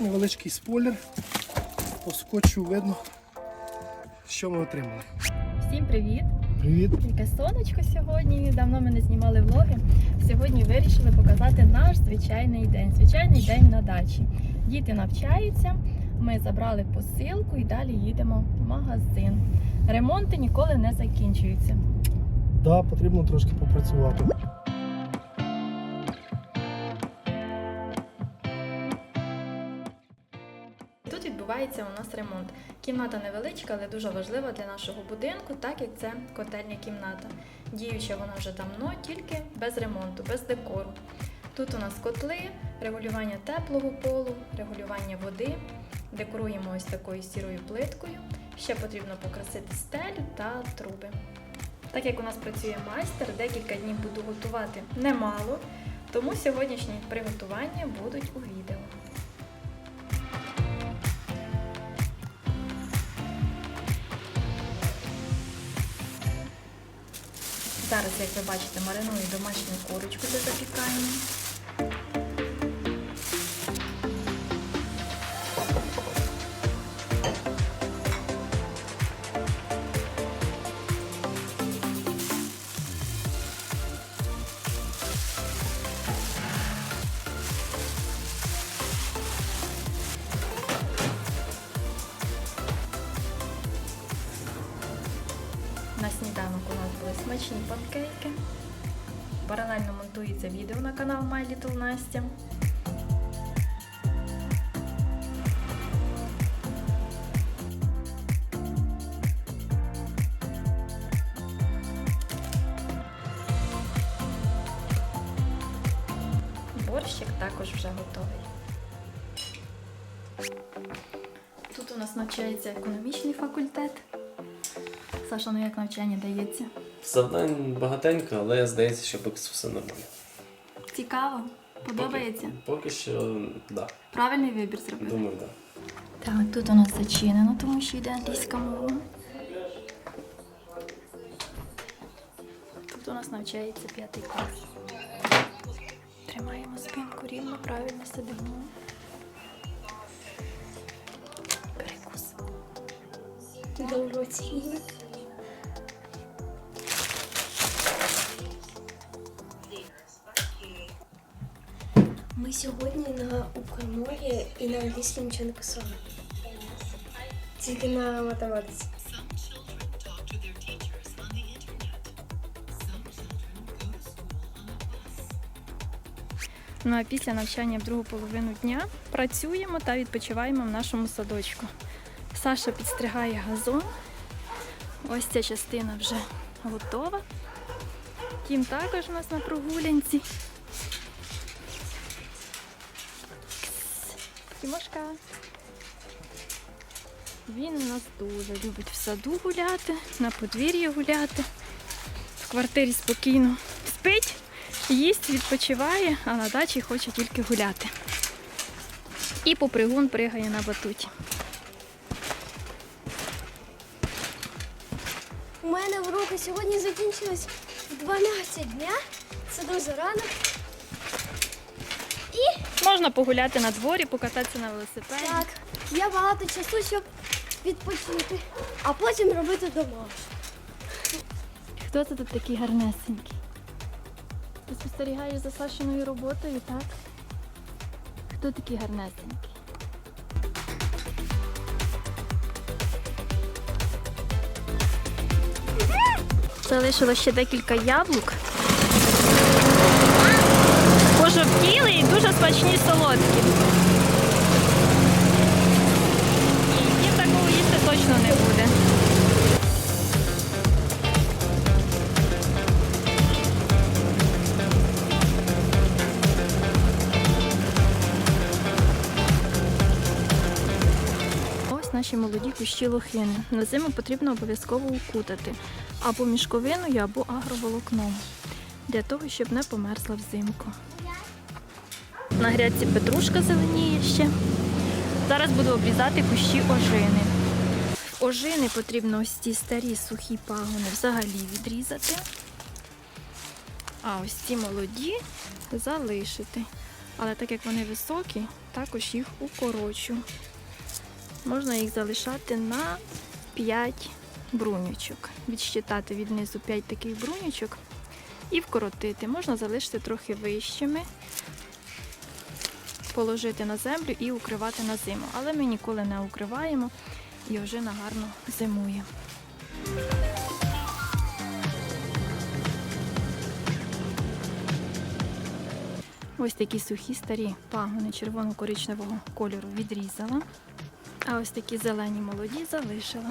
невеличкий спойлер. По скотчу видно, що ми отримали. Всім привіт! Привіт! Яке сонечко сьогодні. Давно ми не знімали влоги. Сьогодні вирішили показати наш звичайний день. Звичайний день на дачі. Діти навчаються. Ми забрали посилку і далі їдемо в магазин. Ремонти ніколи не закінчуються. Да, потрібно трошки попрацювати. Відбувається у нас ремонт. Кімната невеличка, але дуже важлива для нашого будинку, так як це котельня кімната. Діюча вона вже давно, тільки без ремонту, без декору. Тут у нас котли, регулювання теплого полу, регулювання води. Декоруємо ось такою сірою плиткою. Ще потрібно покрасити стелю та труби. Так як у нас працює майстер, декілька днів буду готувати немало, тому сьогоднішні приготування будуть у відео. Зараз, як ви бачите, мариную домашню курочку для запікання. Паралельно відео на канал My Little Настя. Борщик також вже готовий. Тут у нас навчається економічний факультет. Саша, ну як навчання дається? Завдань багатенько, але здається, що поки все нормально. Цікаво? Подобається? Поки, поки що, да. Правильний вибір зробили? Думаю, да. Так, тут у нас зачинено, тому що йде англійська мова. Тут у нас навчається п'ятий клас. Тримаємо спинку рівно, правильно сидимо. Перекус. Довгоцінник. Ми сьогодні на Укрмові і на англійській нічого не писали. Тільки на математиці. Ну а після навчання в другу половину дня працюємо та відпочиваємо в нашому садочку. Саша підстригає газон. Ось ця частина вже готова. Кім також у нас на прогулянці. Тімошка. Він у нас дуже любить в саду гуляти, на подвір'ї гуляти. В квартирі спокійно спить, їсть, відпочиває, а на дачі хоче тільки гуляти. І по пригун пригає на батуті. У мене уроки сьогодні закінчились в 12 дня. Це дуже рано. Можна погуляти на дворі, покататися на велосипеді. Так, є багато часу, щоб відпочити, а потім робити дома. Хто це тут такий гарнесенький? Ти спостерігаєш за Сашиною роботою, так? Хто такий гарнесенький? Залишилось ще декілька яблук. Пожовтіли і дуже смачні солодкі. І такого їсти точно не буде. Ось наші молоді кущі лохини. На зиму потрібно обов'язково укутати або мішковиною, або агроволокном, для того, щоб не померзла взимку. На грядці петрушка зеленіє ще. Зараз буду обрізати кущі ожини. Ожини потрібно ось ці старі сухі пагони взагалі відрізати. А ось ці молоді залишити. Але так як вони високі, також їх укорочу. Можна їх залишати на 5 брунючок. Відщитати від низу 5 таких брунючок і вкоротити. Можна залишити трохи вищими, положити на землю і укривати на зиму. Але ми ніколи не укриваємо і вже гарно зимує. Ось такі сухі старі пагони червоно-коричневого кольору відрізала. А ось такі зелені молоді залишила.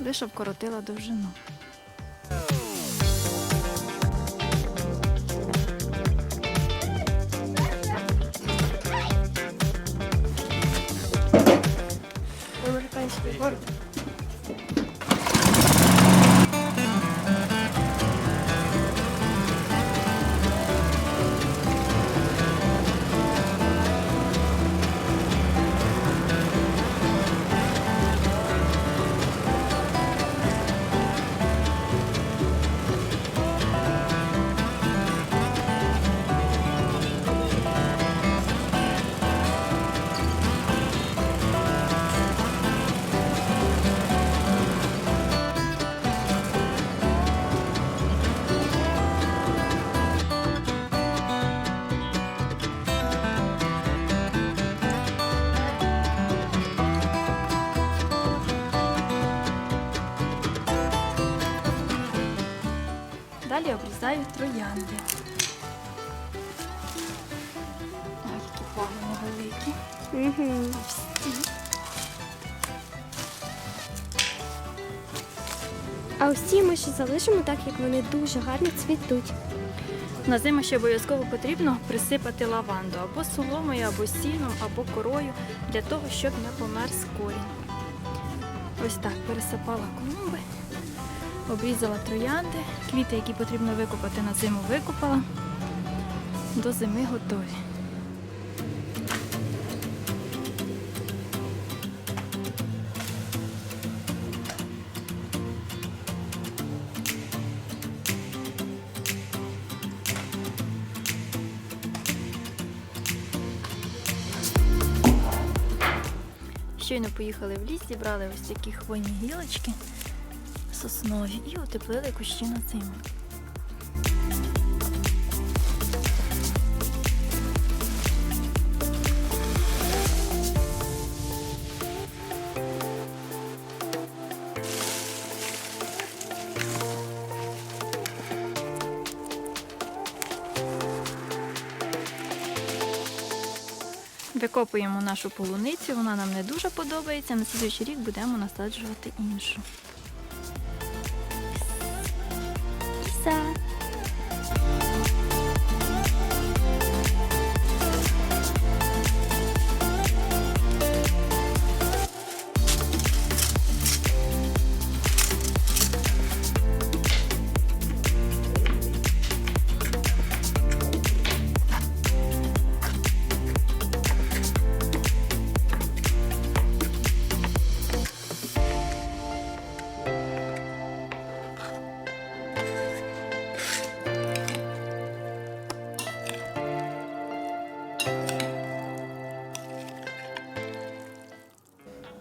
Лише вкоротила довжину. Sí. Далі обрізаю троянди. Ой, які пагони великі. Угу. А ось ці ми ще залишимо так, як вони дуже гарно цвітуть. На зиму ще обов'язково потрібно присипати лаванду або соломою, або сіном, або корою для того, щоб не померз корінь. Ось так пересипала клумби, обрізала троянди, квіти, які потрібно викопати на зиму, викопала. До зими готові. Щойно поїхали в ліс, зібрали ось такі хвойні гілочки соснові і утеплили кущі на зиму. Викопуємо нашу полуницю, вона нам не дуже подобається. На слідуючий рік будемо насаджувати іншу.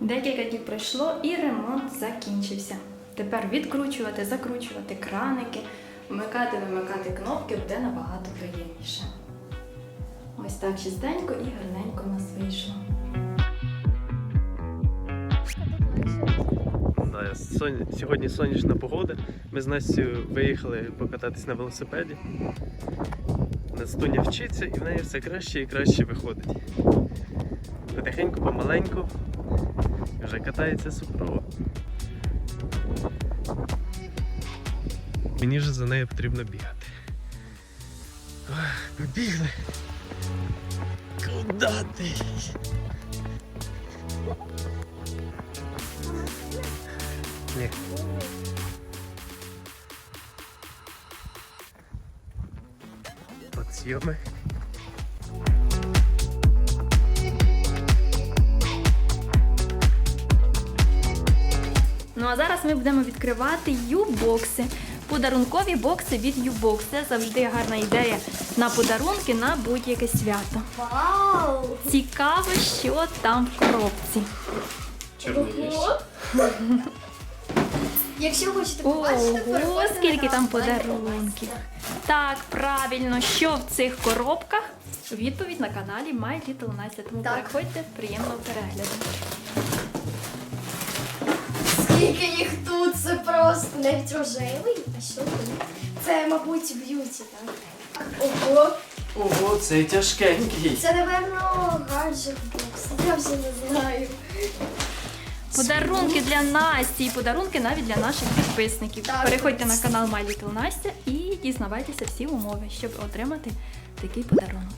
Декілька днів пройшло і ремонт закінчився. Тепер відкручувати, закручувати краники, вмикати, вимикати кнопки буде набагато приємніше. Ось так чистенько і гарненько у нас вийшло. Сьогодні сонячна погода. Ми з Настю виїхали покататись на велосипеді. Настуня вчиться і в неї все краще і краще виходить. Потихеньку, помаленьку. Вже катається супрово. Мені вже за нею потрібно бігати. Побігли. Куда ти? Ні. Подсъемы. Ну а зараз ми будемо відкривати ю-бокси. Подарункові бокси від Юбокс. Це завжди гарна ідея на подарунки на будь-яке свято. Вау! Цікаво, що там в коробці. Ого! Якщо хочете побачити, Ого, скільки там подарунків. Так, правильно, що в цих коробках? Відповідь на каналі My Little Настя. Тому Так. переходьте, приємного перегляду. Скільки їх тут, це просто навіть рожевий. А що тут? Це, мабуть, б'юті, так? Ого, Ого, цей тяжкенький. це, напевно, гаджет бокс. Я вже не знаю. Подарунки для Насті і подарунки навіть для наших підписників. Так. Переходьте на канал My Little Настя і дізнавайтеся всі умови, щоб отримати такий подарунок.